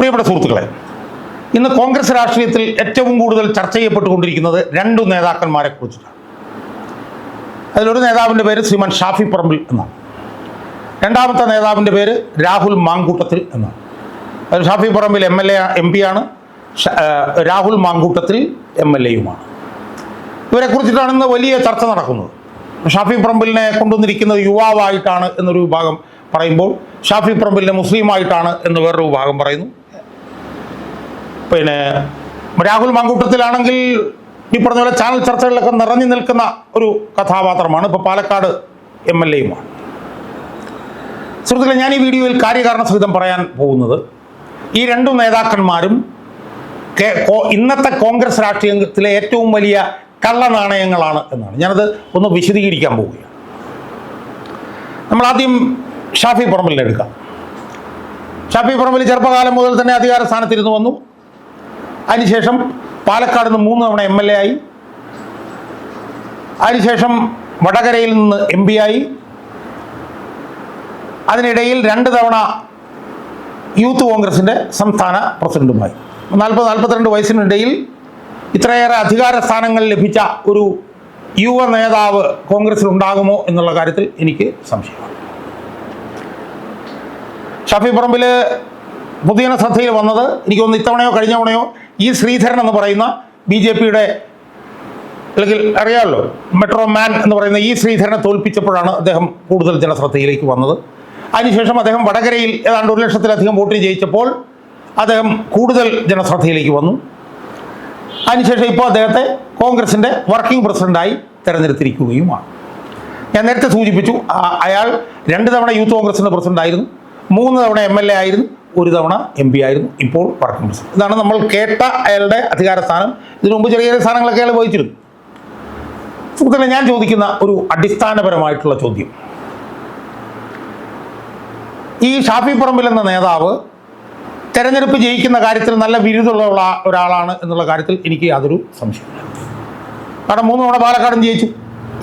പ്രിയപ്പെട്ട സുഹൃത്തുക്കളെ ഇന്ന് കോൺഗ്രസ് രാഷ്ട്രീയത്തിൽ ഏറ്റവും കൂടുതൽ ചർച്ച ചെയ്യപ്പെട്ടുകൊണ്ടിരിക്കുന്നത് രണ്ടു നേതാക്കന്മാരെ കുറിച്ചിട്ടാണ്. അതിലൊരു നേതാവിന്റെ പേര് ശ്രീമാൻ ഷാഫി പറമ്പിൽ എന്നാണ്. രണ്ടാമത്തെ നേതാവിന്റെ പേര് രാഹുൽ മാങ്കൂട്ടത്തിൽ എന്നാണ്. അത് Shafi Parambil M L A M P ആണ്. രാഹുൽ മാങ്കൂട്ടത്തിൽ എം എൽ എയുമാണ്. ഇവരെ കുറിച്ചിട്ടാണ് ഇന്ന് വലിയ ചർച്ച നടക്കുന്നത്. ഷാഫി പറമ്പിലിനെ കൊണ്ടുവന്നിരിക്കുന്നത് യുവാവായിട്ടാണ് എന്നൊരു വിഭാഗം പറയുമ്പോൾ ഷാഫി പറമ്പിലിനെ മുസ്ലിമായിട്ടാണ് എന്ന് വേറൊരു വിഭാഗം പറയുന്നു. പിന്നെ രാഹുൽ മാങ്കൂട്ടത്തിലാണെങ്കിൽ ഈ പറഞ്ഞ പോലെ ചാനൽ ചർച്ചകളിലൊക്കെ നിറഞ്ഞു നിൽക്കുന്ന ഒരു കഥാപാത്രമാണ് ഇപ്പോൾ പാലക്കാട് എം എൽ എയുമാണ്. സുഹൃത്തുക്കളെ ഞാൻ ഈ വീഡിയോയിൽ കാര്യകാരണ സഹിതം പറയാൻ പോകുന്നത് ഈ രണ്ടു നേതാക്കന്മാരും ഇന്നത്തെ കോൺഗ്രസ് രാഷ്ട്രീയത്തിലെ ഏറ്റവും വലിയ കള്ള നാണയങ്ങളാണ് എന്നാണ്. ഞാനത് ഒന്ന് വിശദീകരിക്കാൻ പോവുകയാണ്. നമ്മൾ ആദ്യം ഷാഫി പറമ്പലിനെ എടുക്കാം. ഷാഫി പറമ്പിൽ ചെറുപ്പകാലം മുതൽ തന്നെ അധികാര സ്ഥാനത്തിരുന്നു വന്നു. അതിനുശേഷം പാലക്കാട് നിന്ന് മൂന്ന് തവണ എം എൽ എ ആയി. അതിനുശേഷം വടകരയിൽ നിന്ന് എം പി ആയി. അതിനിടയിൽ രണ്ട് തവണ യൂത്ത് കോൺഗ്രസിന്റെ സംസ്ഥാന പ്രസിഡന്റുമായി. നാൽപ്പത് നാൽപ്പത്തിരണ്ട് വയസ്സിനിടയിൽ ഇത്രയേറെ അധികാര സ്ഥാനങ്ങൾ ലഭിച്ച ഒരു യുവ നേതാവ് കോൺഗ്രസിൽ ഉണ്ടാകുമോ എന്നുള്ള കാര്യത്തിൽ എനിക്ക് സംശയമാണ്. ഷാഫി പറമ്പിൽ പൊതുജന ശ്രദ്ധയിൽ വന്നത് എനിക്ക് തോന്നുന്നു ഇത്തവണയോ കഴിഞ്ഞ തവണയോ ഈ ശ്രീധരൻ എന്ന് പറയുന്ന ബി ജെ പിയുടെ അല്ലെങ്കിൽ അറിയാമല്ലോ മെട്രോ മാൻ എന്ന് പറയുന്ന ഈ ശ്രീധരനെ തോൽപ്പിച്ചപ്പോഴാണ് അദ്ദേഹം കൂടുതൽ ജനശ്രദ്ധയിലേക്ക് വന്നത്. അതിനുശേഷം അദ്ദേഹം വടകരയിൽ ഏതാണ്ട് ഒരു ലക്ഷത്തിലധികം വോട്ടിന് ജയിച്ചപ്പോൾ അദ്ദേഹം കൂടുതൽ ജനശ്രദ്ധയിലേക്ക് വന്നു. അതിനുശേഷം ഇപ്പോൾ അദ്ദേഹത്തെ കോൺഗ്രസിന്റെ വർക്കിംഗ് പ്രസിഡന്റായി തെരഞ്ഞെടുത്തിരിക്കുകയുമാണ്. ഞാൻ നേരത്തെ സൂചിപ്പിച്ചു അയാൾ രണ്ട് തവണ യൂത്ത് കോൺഗ്രസിന്റെ പ്രസിഡന്റ് ആയിരുന്നു മൂന്ന് തവണ എം എൽ എ ആയിരുന്നു ഒരു തവണ എം പി ആയിരുന്നു ഇപ്പോൾ വർക്കിംഗ് പ്രസിഡന്റ് ഇതാണ് നമ്മൾ കേട്ട അയാളുടെ അധികാര സ്ഥാനം. ഇതിനു മുമ്പ് ചെറിയ ചെറിയ സ്ഥാനങ്ങളൊക്കെ അയാൾ വഹിച്ചിരുന്നു. സുഹൃത്തുക്കളെ ഞാൻ ചോദിക്കുന്ന ഒരു അടിസ്ഥാനപരമായിട്ടുള്ള ചോദ്യം. ഈ ഷാഫി പറമ്പിൽ എന്ന നേതാവ് തെരഞ്ഞെടുപ്പ് ജയിക്കുന്ന കാര്യത്തിൽ നല്ല ബിരുദമുള്ള ഒരാളാണ് എന്നുള്ള കാര്യത്തിൽ എനിക്ക് യാതൊരു സംശയമില്ല കാരണം മൂന്ന് തവണ പാലക്കാടും ജയിച്ചു.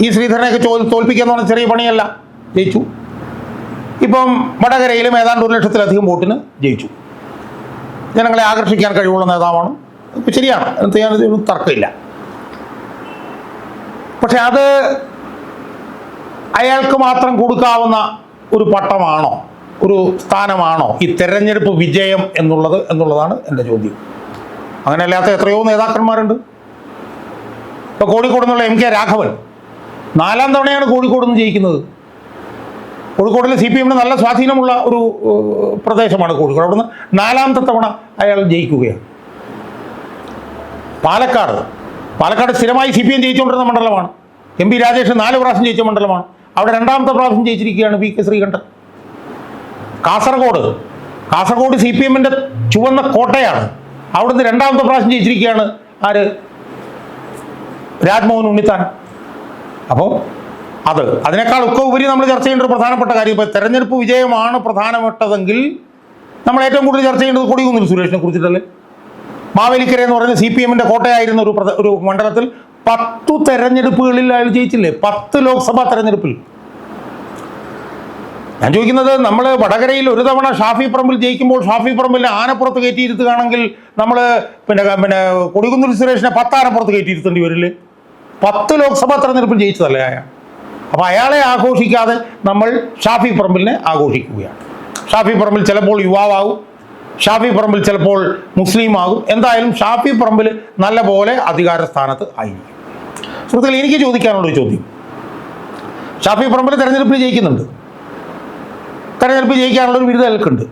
ഈ ശ്രീധരനെയൊക്കെ ചോ തോൽപ്പിക്കുക എന്ന് ചെറിയ പണിയല്ല. ജയിച്ചു. ഇപ്പം വടകരയിലും ഏതാണ്ട് ഒരു ലക്ഷത്തിലധികം വോട്ടിന് ജയിച്ചു. ജനങ്ങളെ ആകർഷിക്കാൻ കഴിവുള്ള നേതാവാണ്. ഇപ്പം ശരിയാണ്. ചെയ്യാൻ തർക്കമില്ല. പക്ഷെ അത് അയാൾക്ക് മാത്രം കൊടുക്കാവുന്ന ഒരു പട്ടമാണോ? ഒരു സ്ഥാനമാണോ? ഈ തെരഞ്ഞെടുപ്പ് വിജയം എന്നുള്ളത് എന്നുള്ളതാണ് എന്റെ ചോദ്യം. അങ്ങനെ അല്ലാത്ത എത്രയോ നേതാക്കന്മാരുണ്ട്. ഇപ്പോൾ കോഴിക്കോട് നിന്നുള്ള എം കെ രാഘവൻ നാലാം തവണയാണ് കോഴിക്കോട് നിന്ന് ജയിക്കുന്നത്. കോഴിക്കോടിൽ സി പി എമ്മിന് നല്ല സ്വാധീനമുള്ള ഒരു പ്രദേശമാണ് കോഴിക്കോട്. അവിടുന്ന് നാലാമത്തെ തവണ അയാൾ ജയിക്കുകയാണ്. പാലക്കാട്. പാലക്കാട് സ്ഥിരമായി സി പി എം ജയിച്ചുകൊണ്ടിരുന്ന മണ്ഡലമാണ്. എം പി രാജേഷ് നാല് പ്രാവശ്യം ജയിച്ച മണ്ഡലമാണ്. അവിടെ രണ്ടാമത്തെ പ്രാവശ്യം ജയിച്ചിരിക്കുകയാണ് P K Sreekandan. Kasaragod. Kasaragod C P എമ്മിന്റെ ചുവന്ന കോട്ടയാണ്. അവിടുന്ന് രണ്ടാമത്തെ പ്രാവശ്യം ജയിച്ചിരിക്കുകയാണ് ആര്? രാജ്മോഹൻ ഉണ്ണിത്താൻ. അപ്പോൾ അത്. അതിനേക്കാൾ അതിനേക്കാളൊക്കെ ഉപരി നമ്മൾ ചർച്ച ചെയ്യേണ്ട ഒരു പ്രധാനപ്പെട്ട കാര്യം ഇപ്പോൾ തെരഞ്ഞെടുപ്പ് വിജയമാണ് പ്രധാനപ്പെട്ടതെങ്കിൽ നമ്മൾ ഏറ്റവും കൂടുതൽ ചർച്ച ചെയ്യേണ്ടത് കൊടികുന്നിൽ സുരേഷിനെ കുറിച്ചിട്ടല്ലേ? മാവേലിക്കര എന്ന് പറയുന്ന സി പി എമ്മിന്റെ കോട്ടയായിരുന്ന ഒരു ഒരു മണ്ഡലത്തിൽ പത്തു തെരഞ്ഞെടുപ്പുകളിൽ അയാൾ ജയിച്ചില്ലേ? പത്ത് ലോക്സഭാ തെരഞ്ഞെടുപ്പിൽ. ഞാൻ ചോദിക്കുന്നത് നമ്മൾ വടകരയിൽ ഒരു തവണ ഷാഫി പറമ്പിൽ ജയിക്കുമ്പോൾ ഷാഫി പറമ്പിലെ ആനപ്പുറത്ത് കയറ്റിയിരുത്തുകയാണെങ്കിൽ നമ്മൾ പിന്നെ പിന്നെ കൊടികുന്നൂർ സുരേഷിനെ പത്ത് ആനപ്പുറത്ത് കയറ്റിയിരുത്തേണ്ടി വരില്ലേ? പത്ത് ലോക്സഭാ തെരഞ്ഞെടുപ്പിൽ ജയിച്ചതല്ലേ അയാൾ? അപ്പോൾ അയാളെ ആഘോഷിക്കാതെ നമ്മൾ ഷാഫി പറമ്പിലിനെ ആഘോഷിക്കുകയാണ്. ഷാഫി പറമ്പിൽ ചിലപ്പോൾ യുവാവാകും ഷാഫി പറമ്പിൽ ചിലപ്പോൾ മുസ്ലിം ആകും എന്തായാലും ഷാഫി പറമ്പിൽ നല്ല പോലെ അധികാര സ്ഥാനത്ത് ആയിരിക്കും. സുഹൃത്തുക്കൾ എനിക്ക് ചോദിക്കാനുള്ള ചോദ്യം. ഷാഫി പറമ്പിൽ തെരഞ്ഞെടുപ്പിൽ ജയിക്കുന്നുണ്ട്. തെരഞ്ഞെടുപ്പ് ജയിക്കാനുള്ള ഒരു ബിരുദ അയാൾക്കുണ്ട്.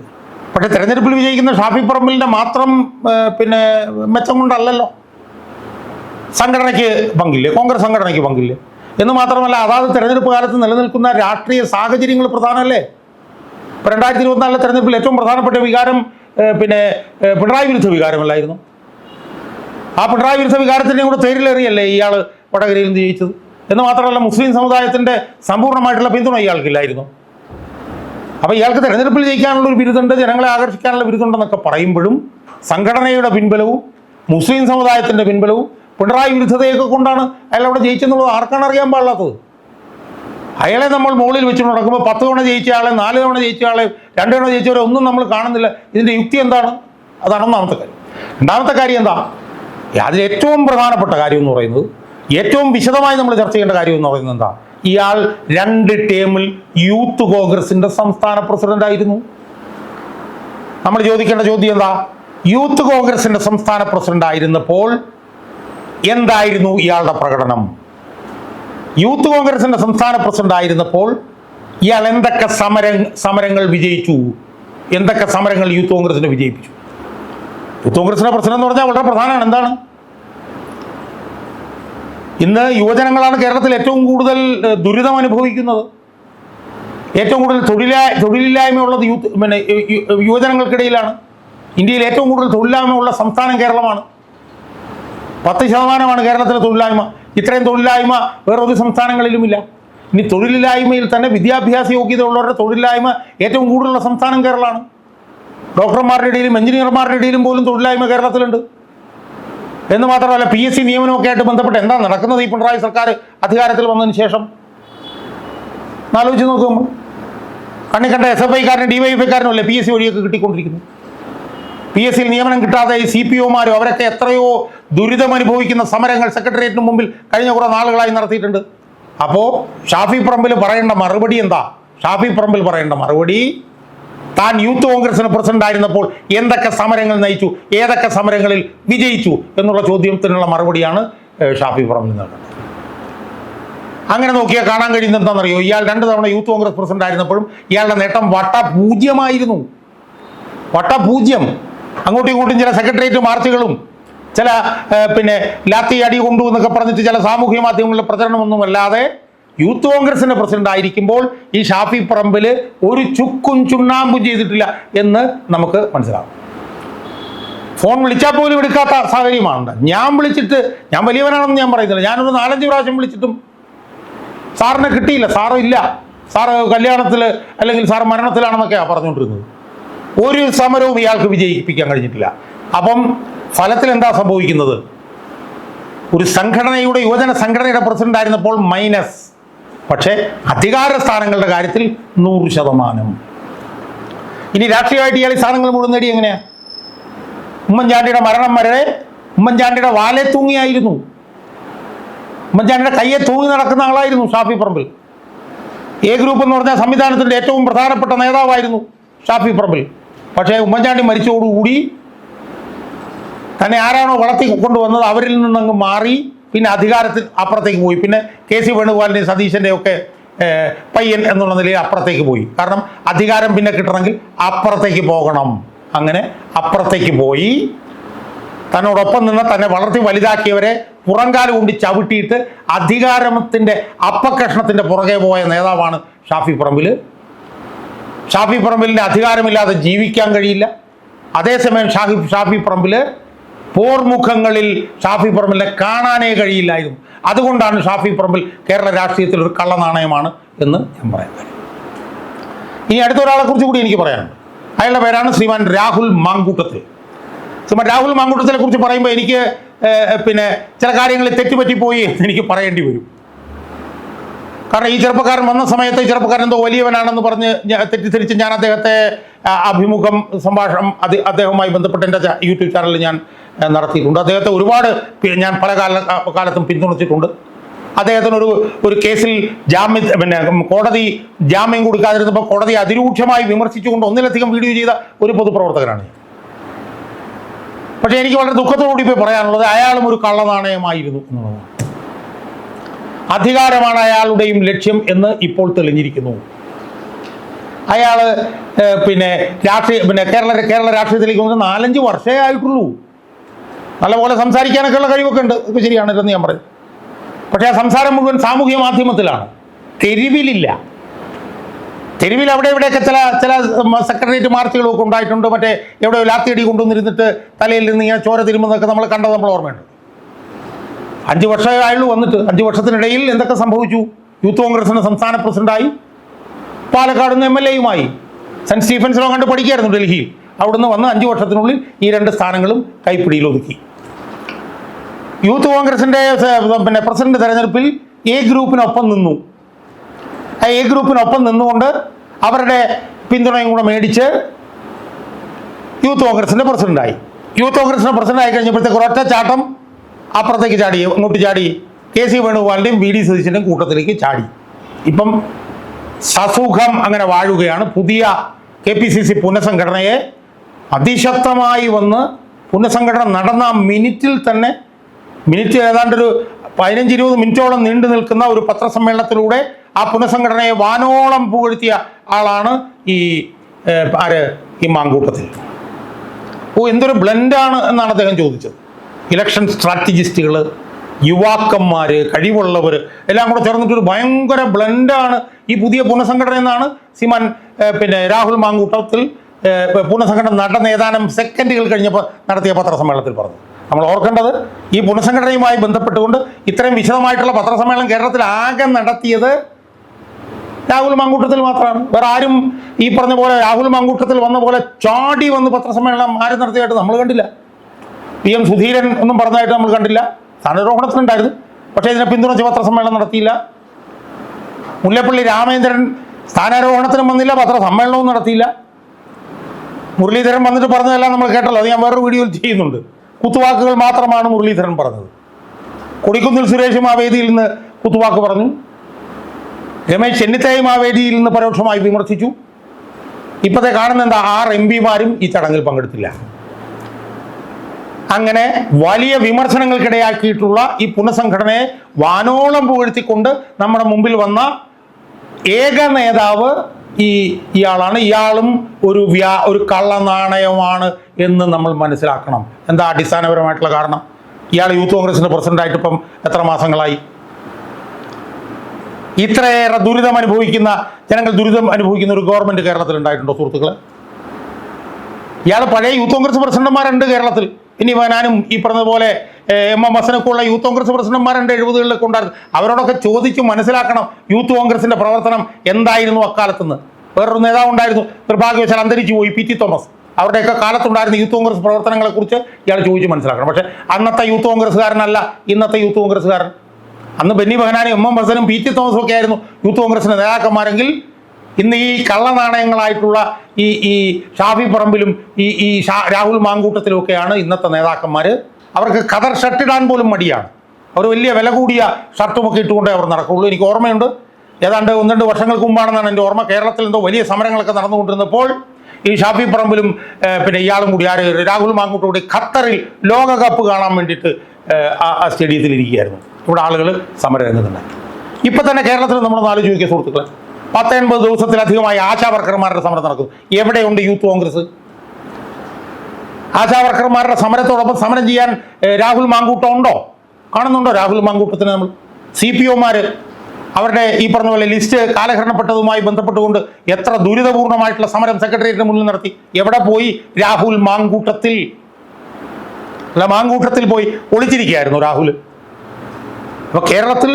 പക്ഷേ തെരഞ്ഞെടുപ്പിൽ വിജയിക്കുന്ന ഷാഫി പറമ്പിലിന്റെ മാത്രം പിന്നെ മെച്ചം കൊണ്ടല്ലല്ലോ. സംഘടനയ്ക്ക് പങ്കില്ലേ? കോൺഗ്രസ് സംഘടനയ്ക്ക് പങ്കില്ലേ? എന്ന് മാത്രമല്ല അതാത് തെരഞ്ഞെടുപ്പ് കാലത്ത് നിലനിൽക്കുന്ന രാഷ്ട്രീയ സാഹചര്യങ്ങൾ പ്രധാനമല്ലേ? ഇപ്പോൾ രണ്ടായിരത്തി ഇരുപത്തിനാലിലെ തെരഞ്ഞെടുപ്പിൽ ഏറ്റവും പ്രധാനപ്പെട്ട വികാരം പിന്നെ പിണറായി വിരുദ്ധ വികാരമല്ലായിരുന്നു. ആ പിണറായി വിരുദ്ധ വികാരത്തിന്റെ കൂടെ തേരിലേറിയല്ലേ ഇയാൾ വടകരയിൽ നിന്ന് ജയിച്ചത്? എന്ന് മാത്രമല്ല മുസ്ലിം സമുദായത്തിന്റെ സമ്പൂർണമായിട്ടുള്ള പിന്തുണ ഇയാൾക്കില്ലായിരുന്നു. അപ്പോൾ ഇയാൾക്ക് തെരഞ്ഞെടുപ്പിൽ ജയിക്കാനുള്ള ഒരു ബിരുദമുണ്ട് ജനങ്ങളെ ആകർഷിക്കാനുള്ള ബിരുദമുണ്ടെന്നൊക്കെ പറയുമ്പോഴും സംഘടനയുടെ പിൻബലവും മുസ്ലിം സമുദായത്തിന്റെ പിൻബലവും പിണറായി വിരുദ്ധതയൊക്കെ കൊണ്ടാണ് അയാൾ അവിടെ ജയിച്ചെന്നുള്ളത് ആർക്കാണ് അറിയാൻ പാടില്ലാത്തത്? അയാളെ നമ്മൾ മുകളിൽ വെച്ചുകൊണ്ട് നടക്കുമ്പോൾ പത്ത് തവണ ജയിച്ച ആളെ നാല് തവണ ജയിച്ച ആളെ രണ്ട് തവണ ജയിച്ചവരെ ഒന്നും നമ്മൾ കാണുന്നില്ല. ഇതിന്റെ യുക്തി എന്താണ്? അതാണ് ഒന്നാമത്തെ കാര്യം. രണ്ടാമത്തെ കാര്യം എന്താ? അതിൽ ഏറ്റവും പ്രധാനപ്പെട്ട കാര്യം എന്ന് പറയുന്നത് ഏറ്റവും വിശദമായി നമ്മൾ ചർച്ച ചെയ്യേണ്ട കാര്യം എന്ന് പറയുന്നത് എന്താ? ഇയാൾ രണ്ട് ടേമിൽ യൂത്ത് കോൺഗ്രസിന്റെ സംസ്ഥാന പ്രസിഡന്റ് ആയിരുന്നു നമ്മൾ ചോദിക്കേണ്ട ചോദ്യം എന്താ? യൂത്ത് കോൺഗ്രസിന്റെ സംസ്ഥാന പ്രസിഡന്റ് ആയിരുന്നപ്പോൾ എന്തായിരുന്നു ഇയാളുടെ പ്രകടനം? യൂത്ത് കോൺഗ്രസിന്റെ സംസ്ഥാന പ്രസിഡന്റ് ആയിരുന്നപ്പോൾ ഇയാൾ എന്തൊക്കെ സമര സമരങ്ങൾ വിജയിച്ചു? എന്തൊക്കെ സമരങ്ങൾ യൂത്ത് കോൺഗ്രസിനെ വിജയിപ്പിച്ചു? യൂത്ത് കോൺഗ്രസിന്റെ പ്രസിഡന്റ് എന്ന് പറഞ്ഞാൽ വളരെ പ്രധാനമാണ്. എന്താണ്? ഇന്ന് യുവജനങ്ങളാണ് കേരളത്തിൽ ഏറ്റവും കൂടുതൽ ദുരിതം അനുഭവിക്കുന്നത്. ഏറ്റവും കൂടുതൽ തൊഴിലാ തൊഴിലില്ലായ്മ ഉള്ളത് യൂത്ത് പിന്നെ യുവജനങ്ങൾക്കിടയിലാണ്. ഇന്ത്യയിൽ ഏറ്റവും കൂടുതൽ തൊഴിലില്ലായ്മ ഉള്ള സംസ്ഥാനം കേരളമാണ്. പത്ത് ശതമാനമാണ് കേരളത്തിലെ തൊഴിലില്ലായ്മ. ഇത്രയും തൊഴിലില്ലായ്മ വേറൊരു സംസ്ഥാനങ്ങളിലുമില്ല. ഇനി തൊഴിലില്ലായ്മയിൽ തന്നെ വിദ്യാഭ്യാസ യോഗ്യത ഉള്ളവരുടെ തൊഴിലില്ലായ്മ ഏറ്റവും കൂടുതലുള്ള സംസ്ഥാനം കേരളമാണ്. ഡോക്ടർമാരുടെ ഇടയിലും എഞ്ചിനീയർമാരുടെ ഇടയിലും പോലും തൊഴിലില്ലായ്മ കേരളത്തിലുണ്ട്. എന്ന് മാത്രമല്ല പി എസ് സി നിയമനമൊക്കെ ആയിട്ട് ബന്ധപ്പെട്ട് എന്താ നടക്കുന്നത് ഈ പിണറായി സർക്കാർ അധികാരത്തിൽ വന്നതിന് ശേഷം? ആലോചിച്ച് നോക്കുമ്പോൾ കണ്ണി കണ്ട എസ് എഫ് ഐക്കാരനും ഡി വൈ എഫ് ഐക്കാരനും അല്ലേ പി എസ് സി വഴിയൊക്കെ കിട്ടിക്കൊണ്ടിരിക്കുന്നു പി എസ് സിയിൽ നിയമനം കിട്ടാതെ സി പി ഒമാരും അവരൊക്കെ എത്രയോ ദുരിതം അനുഭവിക്കുന്ന സമരങ്ങൾ സെക്രട്ടേറിയറ്റിന് മുമ്പിൽ കഴിഞ്ഞ കുറേ നാളുകളായി നടത്തിയിട്ടുണ്ട്. അപ്പോൾ ഷാഫി പറമ്പിൽ പറയേണ്ട മറുപടി എന്താ? ഷാഫി പറമ്പിൽ പറയേണ്ട മറുപടി താൻ യൂത്ത് കോൺഗ്രസിന് പ്രസിഡന്റ് ആയിരുന്നപ്പോൾ എന്തൊക്കെ സമരങ്ങൾ നയിച്ചു ഏതൊക്കെ സമരങ്ങളിൽ വിജയിച്ചു എന്നുള്ള ചോദ്യത്തിനുള്ള മറുപടിയാണ് ഷാഫി പറമ്പിൽ നൽകുന്നത്. അങ്ങനെ നോക്കിയാൽ കാണാൻ കഴിയുന്നത് എന്താണെന്നറിയോ? ഇയാൾ രണ്ട് തവണ യൂത്ത് കോൺഗ്രസ് പ്രസിഡന്റ് ആയിരുന്നപ്പോഴും ഇയാളുടെ നേട്ടം വട്ട പൂജ്യമായിരുന്നു വട്ട പൂജ്യം അങ്ങോട്ടും ഇങ്ങോട്ടും ചില സെക്രട്ടേറിയറ്റ് മാർച്ചുകളും ചില പിന്നെ ലാത്തി അടി കൊണ്ടു എന്നൊക്കെ പറഞ്ഞിട്ട് ചില സാമൂഹ്യ മാധ്യമങ്ങളിലെ പ്രചരണമൊന്നും അല്ലാതെ യൂത്ത് കോൺഗ്രസിന്റെ പ്രസിഡന്റ് ആയിരിക്കുമ്പോൾ ഈ ഷാഫി പറമ്പിൽ ഒരു ചുക്കും ചുണ്ണാമ്പും ചെയ്തിട്ടില്ല എന്ന് നമുക്ക് മനസ്സിലാവും. ഫോൺ വിളിച്ചാൽ പോലും എടുക്കാത്ത സാഹചര്യമാണ് ഞാൻ വിളിച്ചിട്ട് ഞാൻ വലിയവനാണെന്ന് ഞാൻ പറയുന്നില്ല. ഞാനൊരു നാലഞ്ച് പ്രാവശ്യം വിളിച്ചിട്ടും സാറിനെ കിട്ടിയില്ല. സാറ് ഇല്ല. സാറ് കല്യാണത്തിൽ അല്ലെങ്കിൽ സാർ മരണത്തിലാണെന്നൊക്കെയാണ് പറഞ്ഞുകൊണ്ടിരുന്നത്. ഒരു സമരവും ഇയാൾക്ക് വിജയിപ്പിക്കാൻ കഴിഞ്ഞിട്ടില്ല. അപ്പം ഫലത്തിൽ എന്താ സംഭവിക്കുന്നത്? ഒരു സംഘടനയുടെ യുവജന സംഘടനയുടെ പ്രസിഡന്റ് ആയിരുന്നപ്പോൾ മൈനസ് പക്ഷേ അധികാര സ്ഥാനങ്ങളുടെ കാര്യത്തിൽ നൂറ് ശതമാനം. ഇനി രാഷ്ട്രീയമായിട്ട് ഇയാൾ സ്ഥാനങ്ങൾ മുഴുവൻ നേടി എങ്ങനെയാ? ഉമ്മൻചാണ്ടിയുടെ മരണം വരെ ഉമ്മൻചാണ്ടിയുടെ വാലെ തൂങ്ങിയായിരുന്നു. ഉമ്മൻചാണ്ടിയുടെ കയ്യെ തൂങ്ങി നടക്കുന്ന ആളായിരുന്നു ഷാഫി പറമ്പിൽ. എ ഗ്രൂപ്പ് എന്ന് പറഞ്ഞാൽ സംവിധാനത്തിന്റെ ഏറ്റവും പ്രധാനപ്പെട്ട നേതാവായിരുന്നു ഷാഫി പറമ്പിൽ. പക്ഷേ ഉമ്മൻചാണ്ടി മരിച്ചതോടുകൂടി തന്നെ ആരാണോ വളർത്തി കൊണ്ടുവന്നത് അവരിൽ നിന്നങ്ങ് മാറി പിന്നെ അധികാരത്തിൽ അപ്പുറത്തേക്ക് പോയി. പിന്നെ കെ സി വേണുഗോപാലിന്റെയും സതീശന്റെയും ഒക്കെ പയ്യൻ എന്നുള്ള നിലയിൽ അപ്പുറത്തേക്ക് പോയി. കാരണം അധികാരം പിന്നെ കിട്ടണമെങ്കിൽ അപ്പുറത്തേക്ക് പോകണം. അങ്ങനെ അപ്പുറത്തേക്ക് പോയി. തന്നോടൊപ്പം നിന്ന് തന്നെ വളർത്തി വലുതാക്കിയവരെ പുറംകാൽ കൊണ്ട് ചവിട്ടിയിട്ട് അധികാരത്തിന്റെ അപ്പക്കഷ്ണത്തിന്റെ പുറകെ പോയ നേതാവാണ് ഷാഫി പറമ്പിൽ ഷാഫി പറമ്പിലിന് അധികാരമില്ലാതെ ജീവിക്കാൻ കഴിയില്ല. അതേസമയം ഷാഫി ഷാഫി പറമ്പിൽ പോർമുഖങ്ങളിൽ ഷാഫി പറമ്പിലിനെ കാണാനേ കഴിയില്ലായിരുന്നു. അതുകൊണ്ടാണ് ഷാഫി പറമ്പിൽ കേരള രാഷ്ട്രീയത്തിൽ ഒരു കള്ളനാണയമാണ് എന്ന് ഞാൻ പറയുന്നത് ഇനി അടുത്ത ഒരാളെ കുറിച്ച് കൂടി എനിക്ക് പറയാനുണ്ട്. അയാളുടെ പേരാണ് ശ്രീമാൻ രാഹുൽ മാങ്കൂട്ടത്തിൽ. ശ്രീമാൻ രാഹുൽ മാങ്കൂട്ടത്തിനെ കുറിച്ച് പറയുമ്പോൾ എനിക്ക് പിന്നെ ചില കാര്യങ്ങളിൽ തെറ്റുപറ്റിപ്പോയി എനിക്ക് പറയേണ്ടി വരും. കാരണം ഈ ചെറുപ്പക്കാരൻ വന്ന സമയത്ത് ഈ ചെറുപ്പക്കാരൻ എന്തോ വലിയവനാണെന്ന് പറഞ്ഞ് തെറ്റിദ്ധരിച്ച് ഞാൻ അദ്ദേഹത്തെ അഭിമുഖം സംഭാഷണം അത് അദ്ദേഹവുമായി ബന്ധപ്പെട്ട് എന്റെ യൂട്യൂബ് ചാനലിൽ ഞാൻ നടത്തിയിട്ടുണ്ട്. അദ്ദേഹത്തെ ഒരുപാട് ഞാൻ പല കാല കാലത്തും പിന്തുണച്ചിട്ടുണ്ട്. അദ്ദേഹത്തിനൊരു ഒരു കേസിൽ ജാമ്യം പിന്നെ കോടതി ജാമ്യം കൊടുക്കാതിരുന്നപ്പോൾ കോടതി അതിരൂക്ഷമായി വിമർശിച്ചുകൊണ്ട് ഒന്നിലധികം വീഡിയോ ചെയ്ത ഒരു പൊതുപ്രവർത്തകനാണ് പക്ഷേ എനിക്ക് വളരെ ദുഃഖത്തോടുകൂടി പോയി പറയാനുള്ളത് അയാളും ഒരു കള്ളനാണയമായിരുന്നു എന്നുള്ളതാണ്. അധികാരമാണ് അയാളുടെയും ലക്ഷ്യം എന്ന് ഇപ്പോൾ തെളിഞ്ഞിരിക്കുന്നു. അയാൾ പിന്നെ രാഷ്ട്രീയ പിന്നെ കേരള കേരള രാഷ്ട്രീയത്തിലേക്ക് വന്ന് നാലഞ്ച് വർഷമേ ആയിട്ടുള്ളൂ. നല്ലപോലെ സംസാരിക്കാനൊക്കെ ഉള്ള കഴിവൊക്കെ ഉണ്ട്. ഒക്കെ ശരിയാണ് ഇതെന്ന് ഞാൻ പറയും. പക്ഷേ ആ സംസാരം മുഴുവൻ സാമൂഹ്യ മാധ്യമത്തിലാണ്. തെരുവിലില്ല. തെരുവിൽ അവിടെ ഇവിടെയൊക്കെ ചില ചില സെക്രട്ടേറിയറ്റ് മാർച്ചുകളൊക്കെ ഉണ്ടായിട്ടുണ്ട്. മറ്റേ എവിടെ ലാത്തിയടി കൊണ്ടുവന്നിരുന്നിട്ട് തലയിൽ നിന്ന് ഇങ്ങനെ ചോര തിരുമുന്നതൊക്കെ നമ്മൾ കണ്ടത് നമ്മൾ ഓർമ്മയുണ്ട്. അഞ്ച് വർഷമായുള്ളൂ വന്നിട്ട്. അഞ്ച് വർഷത്തിനിടയിൽ എന്തൊക്കെ സംഭവിച്ചു? യൂത്ത് കോൺഗ്രസിന്റെ സംസ്ഥാന പ്രസിഡന്റായി പാലക്കാട് നിന്ന് എം എൽ എയുമായി. സെന്റ് സ്റ്റീഫൻസിലോ കണ്ട് പഠിക്കായിരുന്നു ഡൽഹിയിൽ. അവിടുന്ന് വന്ന് അഞ്ച് വർഷത്തിനുള്ളിൽ ഈ രണ്ട് സ്ഥാനങ്ങളും കൈപ്പിടിയിൽ ഒതുക്കി. യൂത്ത് കോൺഗ്രസിന്റെ പിന്നെ പ്രസിഡന്റ് തെരഞ്ഞെടുപ്പിൽ എ ഗ്രൂപ്പിനൊപ്പം നിന്നു. ആ എ ഗ്രൂപ്പിനൊപ്പം നിന്നുകൊണ്ട് അവരുടെ പിന്തുണയും കൂടെ മേടിച്ച് യൂത്ത് കോൺഗ്രസിന്റെ പ്രസിഡന്റായി. യൂത്ത് കോൺഗ്രസിന്റെ പ്രസിഡന്റ് ആയി കഴിഞ്ഞപ്പോഴത്തേക്ക് ഒരൊറ്റ ചാട്ടം അപ്പുറത്തേക്ക് ചാടി ഇങ്ങോട്ട് ചാടി. കെ സി വേണുഗോപാലിന്റെയും വി ഡി സതീശന്റെയും കൂട്ടത്തിലേക്ക് ചാടി. ഇപ്പം സസുഖം അങ്ങനെ വാഴുകയാണ്. പുതിയ കെ പി സി സി പുനഃസംഘടനയെ അതിശക്തമായി വന്ന് പുനഃസംഘടന നടന്ന മിനിറ്റിൽ തന്നെ മിനിറ്റ് ഏതാണ്ട് ഒരു പതിനഞ്ച് ഇരുപത് മിനിറ്റോളം നീണ്ടു നിൽക്കുന്ന ഒരു പത്രസമ്മേളനത്തിലൂടെ ആ പുനഃസംഘടനയെ വാനോളം പുകഴ്ത്തിയ ആളാണ് ഈ ആര്? ഈ മാങ്കൂട്ടത്തിൽ. ഓ എന്തൊരു ബ്ലെൻഡാണ് എന്നാണ് അദ്ദേഹം ചോദിച്ചത്. ഇലക്ഷൻ സ്ട്രാറ്റജിസ്റ്റുകൾ യുവാക്കന്മാർ കഴിവുള്ളവർ എല്ലാം കൂടെ ചേർന്നിട്ടൊരു ഭയങ്കര ബ്ലൻഡാണ് ഈ പുതിയ പുനഃസംഘടന എന്നാണ് സിമാൻ പിന്നെ രാഹുൽ മാങ്കൂട്ടത്തിൽ പുനഃസംഘടന നടന്ന ഏതാനും സെക്കൻഡുകൾ കഴിഞ്ഞപ്പോൾ നടത്തിയ പത്രസമ്മേളനത്തിൽ പറഞ്ഞു. നമ്മൾ ഓർക്കേണ്ടത് ഈ പുനഃസംഘടനയുമായി ബന്ധപ്പെട്ടുകൊണ്ട് ഇത്രയും വിശദമായിട്ടുള്ള പത്രസമ്മേളനം കേരളത്തിൽ ആകെ നടത്തിയത് രാഹുൽ മാങ്കൂട്ടത്തിൽ മാത്രമാണ്. വേറെ ആരും ഈ പറഞ്ഞ പോലെ രാഹുൽ മാങ്കൂട്ടത്തിൽ വന്ന പോലെ ചാടി വന്ന് പത്രസമ്മേളനം ആരും നടത്തിയായിട്ട് നമ്മൾ കണ്ടില്ല. പി എം സുധീരൻ ഒന്നും പറഞ്ഞതായിട്ട് നമ്മൾ കണ്ടില്ല. സ്ഥാനാരോഹണത്തിനുണ്ടായിരുന്നു പക്ഷേ ഇതിനെ പിന്തുണച്ച് പത്രസമ്മേളനം നടത്തിയില്ല. മുല്ലപ്പള്ളി രാമേന്ദ്രൻ സ്ഥാനാരോഹണത്തിനും വന്നില്ല പത്രസമ്മേളനവും നടത്തിയില്ല. മുരളീധരൻ വന്നിട്ട് പറഞ്ഞതെല്ലാം നമ്മൾ കേട്ടല്ലോ. അത് ഞാൻ വേറൊരു വീഡിയോയിൽ ചെയ്യുന്നുണ്ട്. കുത്തുവാക്കുകൾ മാത്രമാണ് മുരളീധരൻ പറഞ്ഞത്. കൊടിക്കുന്നിൽ സുരേഷും ആ വേദിയിൽ നിന്ന് കുത്തുവാക്ക് പറഞ്ഞു. രമേശ് ചെന്നിത്തലയും ആ വേദിയിൽ നിന്ന് പരോക്ഷമായി വിമർശിച്ചു. ഇപ്പോഴത്തെ കാണുന്ന എന്താ ആറ് എം പിമാരും ഈ ചടങ്ങിൽ പങ്കെടുത്തില്ല. അങ്ങനെ വലിയ വിമർശനങ്ങൾക്കിടയാക്കിയിട്ടുള്ള ഈ പുനഃസംഘടനയെ വാനോളം പുകഴ്ത്തിക്കൊണ്ട് നമ്മുടെ മുമ്പിൽ വന്ന ഏക നേതാവ് ഈ ഇയാളാണ്. ഇയാളും ഒരു വ്യാ ഒരു കള്ളനാണയമാണ് എന്ന് നമ്മൾ മനസ്സിലാക്കണം. എന്താ അടിസ്ഥാനപരമായിട്ടുള്ള കാരണം? ഇയാൾ യൂത്ത് കോൺഗ്രസിന്റെ പ്രസിഡന്റായിട്ട് ഇപ്പം എത്ര മാസങ്ങളായി? ഇത്രയേറെ ദുരിതം അനുഭവിക്കുന്ന ജനങ്ങൾ ദുരിതം അനുഭവിക്കുന്ന ഒരു ഗവൺമെന്റ് കേരളത്തിൽ ഉണ്ടായിട്ടുണ്ടോ സുഹൃത്തുക്കളെ? ഇയാൾ പഴയ യൂത്ത് കോൺഗ്രസ് പ്രസിഡന്റുമാരുണ്ട് കേരളത്തിൽ. ഇനി വനാനും ഈ പറഞ്ഞതുപോലെ എം എം ഹസനൊക്കെ യൂത്ത് കോൺഗ്രസ് പ്രസിഡന്റ്മാരുടെ എഴുപതുകളിലൊക്കെ ഉണ്ടായിരുന്നു. അവരോടൊക്കെ ചോദിച്ച് മനസ്സിലാക്കണം യൂത്ത് കോൺഗ്രസിന്റെ പ്രവർത്തനം എന്തായിരുന്നു അക്കാലത്തുനിന്ന്. വേറൊരു നേതാവ് ഉണ്ടായിരുന്നു നിർഭാഗ്യവശാൽ അന്തരിച്ചു പോയി പി ടി തോമസ്. അവരുടെയൊക്കെ കാലത്തുണ്ടായിരുന്ന യൂത്ത് കോൺഗ്രസ് പ്രവർത്തനങ്ങളെ കുറിച്ച് ഇയാൾ ചോദിച്ച് മനസ്സിലാക്കണം. പക്ഷേ അന്നത്തെ യൂത്ത് കോൺഗ്രസ്സുകാരനല്ല ഇന്നത്തെ യൂത്ത് കോൺഗ്രസ്സുകാരൻ. അന്ന് ബെന്നി ബഹനാനും എം എം ഹസനും പി ടി തോമസും ഒക്കെ ആയിരുന്നു യൂത്ത് കോൺഗ്രസിന്റെ നേതാക്കന്മാരെങ്കിൽ ഇന്ന് ഈ കള്ളനാണയങ്ങളായിട്ടുള്ള ഈ ഈ ഷാഫി പറമ്പിലും ഈ ഈ രാഹുൽ മാങ്കൂട്ടത്തിലും ഒക്കെയാണ് ഇന്നത്തെ നേതാക്കന്മാർ അവർക്ക് കതർ ഷർട്ടിടാൻ പോലും മടിയാണ്. അവർ വലിയ വില കൂടിയ ഷർട്ടുമൊക്കെ ഇട്ടുകൊണ്ടേ അവർ നടക്കുള്ളൂ. എനിക്ക് ഓർമ്മയുണ്ട്. ഏതാണ്ട് ഒന്ന് രണ്ട് വർഷങ്ങൾക്ക് മുമ്പാണെന്നാണ് എന്റെ ഓർമ്മ. കേരളത്തിൽ എന്തോ വലിയ സമരങ്ങളൊക്കെ നടന്നുകൊണ്ടിരുന്നപ്പോൾ ഈ ഷാഫി പറമ്പിലും പിന്നെ ഇയാളും കൂടി ആര് രാഹുൽ മാങ്കൂട്ടും കൂടി ഖത്തറിൽ ലോകകപ്പ് കാണാൻ വേണ്ടിയിട്ട് ആ ആ സ്റ്റേഡിയത്തിൽ ഇരിക്കുകയായിരുന്നു ഇവിടെ ആളുകൾ സമരരംഗത്തുണ്ടായി ഇപ്പം തന്നെ കേരളത്തിൽ നമ്മൾ നാല് ചോദിക്കുക സുഹൃത്തുക്കളെ. പത്തൊൻപത് ദിവസത്തിലധികമായി ആശാവർക്കർമാരുടെ സമരം നടക്കുന്നു. എവിടെയുണ്ട് യൂത്ത് കോൺഗ്രസ്? ആശാവർക്കർമാരുടെ സമരത്തോടൊപ്പം സമരം ചെയ്യാൻ രാഹുൽ മാങ്കൂട്ടം ഉണ്ടോ? കാണുന്നുണ്ടോ രാഹുൽ മാങ്കൂട്ടത്തിന് നമ്മൾ? സി പി ഒമാർ അവരുടെ ഈ പറഞ്ഞ പോലെ ലിസ്റ്റ് കാലഹരണപ്പെട്ടതുമായി ബന്ധപ്പെട്ടുകൊണ്ട് എത്ര ദുരിതപൂർണമായിട്ടുള്ള സമരം സെക്രട്ടേറിയറ്റിന് മുന്നിൽ നടത്തി. എവിടെ പോയി രാഹുൽ മാങ്കൂട്ടത്തിൽ? അല്ല മാങ്കൂട്ടത്തിൽ പോയി ഒളിച്ചിരിക്കുകയായിരുന്നു രാഹുൽ. അപ്പൊ കേരളത്തിൽ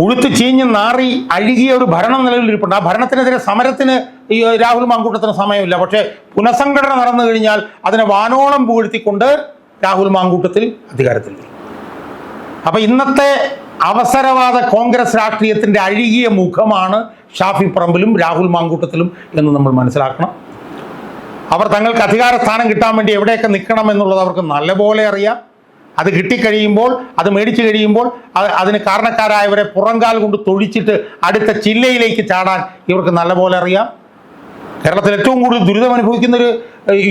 ഉഴുത്ത് ചീഞ്ഞ് നാറി അഴുകിയ ഒരു ഭരണം നിലവിലിരിപ്പുണ്ട്. ആ ഭരണത്തിനെതിരെ സമരത്തിന് ഈ രാഹുൽ മാങ്കൂട്ടത്തിന് സമയമില്ല. പക്ഷേ പുനഃസംഘടന നടന്നു കഴിഞ്ഞാൽ അതിനെ വാനോളം പുകഴ്ത്തിക്കൊണ്ട് രാഹുൽ മാങ്കൂട്ടത്തിൽ അധികാരത്തിൽ അപ്പൊ ഇന്നത്തെ അവസരവാദ കോൺഗ്രസ് രാഷ്ട്രീയത്തിന്റെ അഴുകിയ മുഖമാണ് ഷാഫി പറമ്പിലും രാഹുൽ മാങ്കൂട്ടത്തിലും എന്ന് നമ്മൾ മനസ്സിലാക്കണം. അവർ തങ്ങൾക്ക് അധികാര സ്ഥാനം കിട്ടാൻ വേണ്ടി എവിടെയൊക്കെ നിൽക്കണം എന്നുള്ളത് അവർക്ക് നല്ലപോലെ അറിയാം. അത് കിട്ടിക്കഴിയുമ്പോൾ അത് മേടിച്ചു കഴിയുമ്പോൾ അത് അതിന് കാരണക്കാരായവരെ പുറങ്കാൽ കൊണ്ട് തൊഴിച്ചിട്ട് അടുത്ത ചില്ലയിലേക്ക് ചാടാൻ ഇവർക്ക് നല്ലപോലെ അറിയാം. കേരളത്തിൽ ഏറ്റവും കൂടുതൽ ദുരിതം അനുഭവിക്കുന്ന ഒരു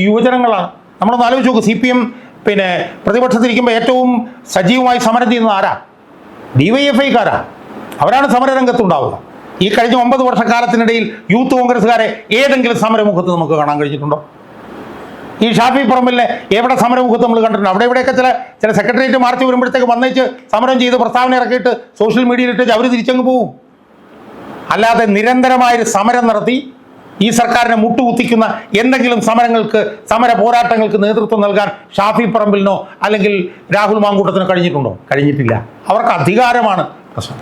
യുവജനങ്ങളാണ്. നമ്മളൊന്ന് ആലോചിച്ച് നോക്കും സി പി എം പിന്നെ പ്രതിപക്ഷത്തിരിക്കുമ്പോൾ ഏറ്റവും സജീവമായി സമരം ചെയ്യുന്നത് ആരാ? ഡി വൈ എഫ് ഐക്കാരാ അവരാണ് സമരരംഗത്തുണ്ടാവുക. ഈ കഴിഞ്ഞ ഒമ്പത് വർഷക്കാലത്തിനിടയിൽ യൂത്ത് കോൺഗ്രസ്സുകാരെ ഏതെങ്കിലും സമരമുഖത്ത് നമുക്ക് കാണാൻ കഴിഞ്ഞിട്ടുണ്ടോ? ഈ ഷാഫി പറമ്പിലെ എവിടെ സമരമുഖത്ത് നമ്മൾ കണ്ടിട്ടുണ്ട്? അവിടെ ഇവിടെയൊക്കെ ചില ചില സെക്രട്ടേറിയറ്റ് മാർച്ച് വരുമ്പോഴത്തേക്ക് വന്നേച്ച് സമരം ചെയ്ത് പ്രസ്താവന ഇറക്കിയിട്ട് സോഷ്യൽ മീഡിയയിലിട്ട് അവർ തിരിച്ചങ്ങ് പോകും അല്ലാതെ നിരന്തരമായൊരു സമരം നടത്തി ഈ സർക്കാരിനെ മുട്ടുകുത്തിക്കുന്ന എന്തെങ്കിലും സമരങ്ങൾക്ക് സമര പോരാട്ടങ്ങൾക്ക് നേതൃത്വം നൽകാൻ ഷാഫി പറമ്പിലിനോ അല്ലെങ്കിൽ രാഹുൽ മാങ്കൂട്ടത്തിനോ കഴിഞ്ഞിട്ടുണ്ടോ? കഴിഞ്ഞിട്ടില്ല. അവർക്ക് അധികാരമാണ് പ്രശ്നം.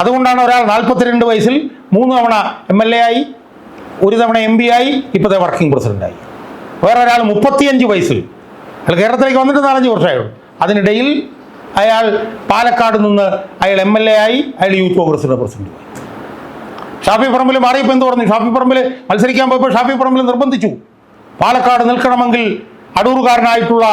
അതുകൊണ്ടാണ് ഒരാൾ നാൽപ്പത്തിരണ്ട് വയസ്സിൽ മൂന്ന് തവണ എം എൽ എ ആയി ഒരു തവണ എം പി ആയി ഇപ്പോഴത്തെ വർക്കിംഗ് പ്രസിഡന്റായി വേറെ ഒരാൾ മുപ്പത്തിയഞ്ച് വയസ്സ് അയാൾ കേരളത്തിലേക്ക് വന്നിട്ട് നാലഞ്ച് വർഷമായുള്ളൂ അതിനിടയിൽ അയാൾ പാലക്കാട് നിന്ന് അയാൾ എം എൽ എ ആയി അയാൾ യൂത്ത് കോൺഗ്രസിന്റെ പ്രസിഡന്റുമായി ഷാഫി പറമ്പിൽ മാറിയപ്പോൾ എന്ത് പറഞ്ഞു? ഷാഫി പറമ്പിൽ മത്സരിക്കാൻ പോയപ്പോൾ ഷാഫി പറമ്പിൽ നിർബന്ധിച്ചു. പാലക്കാട് നിൽക്കണമെങ്കിൽ അടൂറുകാരനായിട്ടുള്ള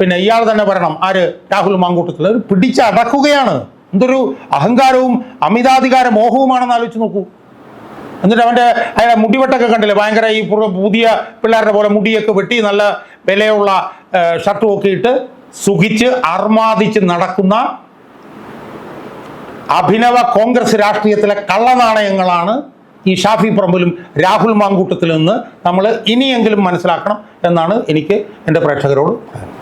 പിന്നെ ഇയാൾ തന്നെ വരണം. ആര്? രാഹുൽ മാങ്കൂട്ടത്തിൽ. പിടിച്ചടക്കുകയാണ്. എന്തൊരു അഹങ്കാരവും അമിതാധികാര മോഹവുമാണെന്ന് ആലോചിച്ച് നോക്കൂ. എന്നിട്ട് അവന്റെ അയാളെ മുടിവെട്ടൊക്കെ കണ്ടില്ലേ? ഭയങ്കര ഈ പുതിയ പിള്ളേരുടെ പോലെ മുടിയൊക്കെ വെട്ടി നല്ല വിലയുള്ള ഷർട്ട് ഒക്കെ ഇട്ട് സുഖിച്ച് അർമാദിച്ച് നടക്കുന്ന അഭിനവ കോൺഗ്രസ് രാഷ്ട്രീയത്തിലെ കള്ളനാണയങ്ങളാണ് ഈ ഷാഫി പറമ്പിലും രാഹുൽ മാങ്കൂട്ടത്തിൽ നിന്ന് നമ്മൾ ഇനിയെങ്കിലും മനസ്സിലാക്കണം എന്നാണ് എനിക്ക് എന്റെ പ്രേക്ഷകരോട് പറയാനുള്ളത്.